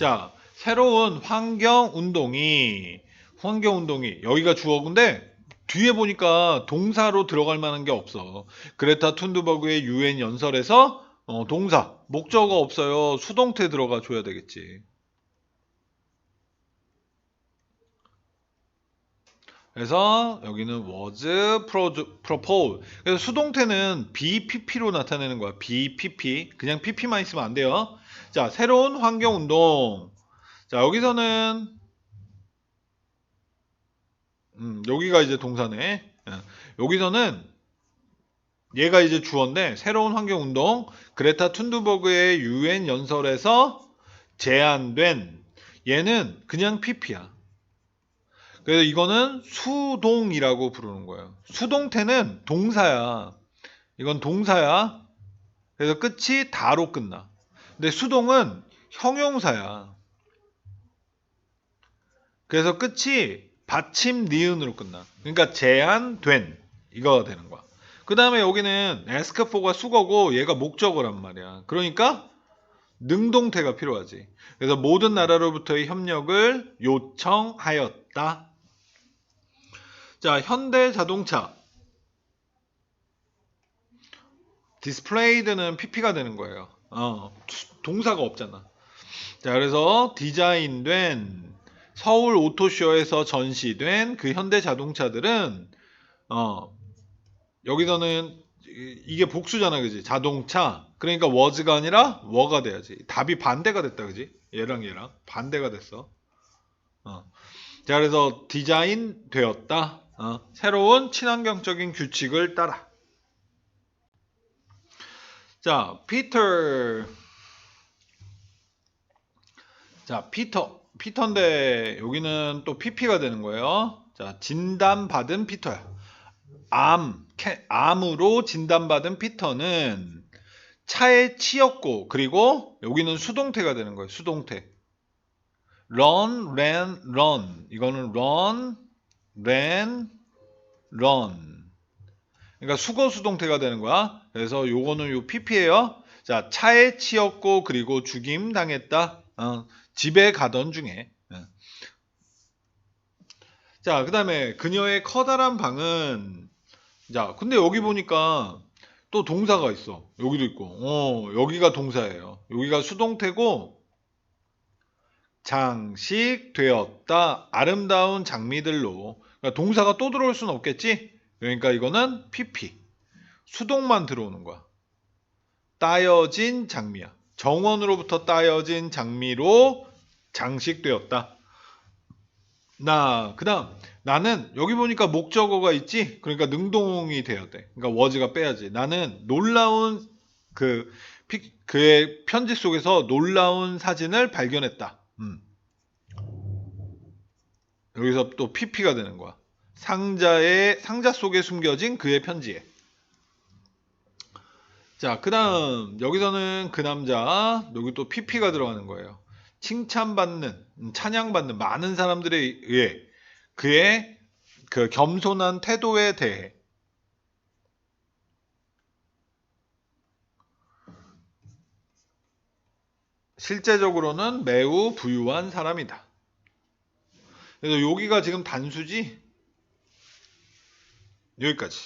자, 새로운 환경 운동이 환경 운동이 여기가 주어인데 뒤에 보니까 동사로 들어갈 만한 게 없어. 그레타 툰드버그의 유엔 연설에서 어, 동사 목적어 없어요. 수동태 들어가 줘야 되겠지. 그래서 여기는 was pro- proposed. 그래서 수동태는 BPP로 나타내는 거야. BPP. 그냥 PP만 있으면 안 돼요. 자, 새로운 환경 운동. 자, 여기서는 음, 여기가 이제 동사네. 예. 여기서는 얘가 이제 주어인데 새로운 환경 운동 그레타 툰드버그의 유엔 연설에서 제안된 얘는 그냥 PP야. 그래서 이거는 수동이라고 부르는 거예요. 수동태는 동사야. 이건 동사야. 그래서 끝이 다로 끝나. 근데 수동은 형용사야. 그래서 끝이 받침 니은으로 끝나. 그러니까 제한된 이거가 되는 거야. 그 다음에 여기는 for가 수거고 얘가 목적어란 말이야. 그러니까 능동태가 필요하지. 그래서 모든 나라로부터의 협력을 요청하였다. 자, 현대 자동차. displayed는 pp가 되는 거예요. 어, 동사가 없잖아. 자, 그래서 디자인된 서울 오토쇼에서 전시된 그 현대 자동차들은 어, 여기서는 이- 이게 복수잖아, 그지? 자동차. 그러니까 was가 아니라 were가 돼야지. 답이 반대가 됐다, 그지? 얘랑 얘랑 반대가 됐어. 어. 자, 그래서 디자인 되었다. 어, 새로운 친환경적인 규칙을 따라. 자, 피터. 자, 피터. 피터인데 여기는 또 PP가 되는 거예요. 자, 진단받은 피터야. 암, 캐- 암으로 진단받은 피터는 차에 치였고 그리고 여기는 수동태가 되는 거예요. 수동태. run, ran, run. 이거는 run, ran, run. 그러니까 수거 수동태가 되는 거야. 그래서 요거는 요 PP예요. 자, 차에 치였고 그리고 죽임 당했다. 어, 집에 가던 중에. 어. 자, 그다음에 그녀의 커다란 방은 자, 근데 여기 보니까 또 동사가 있어. 여기도 있고. 어, 여기가 동사예요. 여기가 수동태고 장식되었다. 아름다운 장미들로. 그러니까 동사가 또 들어올 수는 없겠지? 그러니까 이거는 PP. 수동만 들어오는 거야. 따여진 장미야. 정원으로부터 따여진 장미로 장식되었다. 나, 그 다음, 나는 여기 보니까 목적어가 있지? 그러니까 능동이 돼야 돼. 그러니까 was가 빼야지. 나는 놀라운 그, 픽- 그의 편지 속에서 놀라운 사진을 발견했다. 음. 여기서 또 PP가 되는 거야. 상자에, 상자 속에 숨겨진 그의 편지에. 자, 그 다음, 여기서는 그 남자, 여기 또 PP가 들어가는 거예요. 칭찬받는, 음, 찬양받는 많은 사람들에 의해 그의 그 겸손한 태도에 대해 실제적으로는 매우 부유한 사람이다. 그래서 여기가 지금 단수지? 여기까지.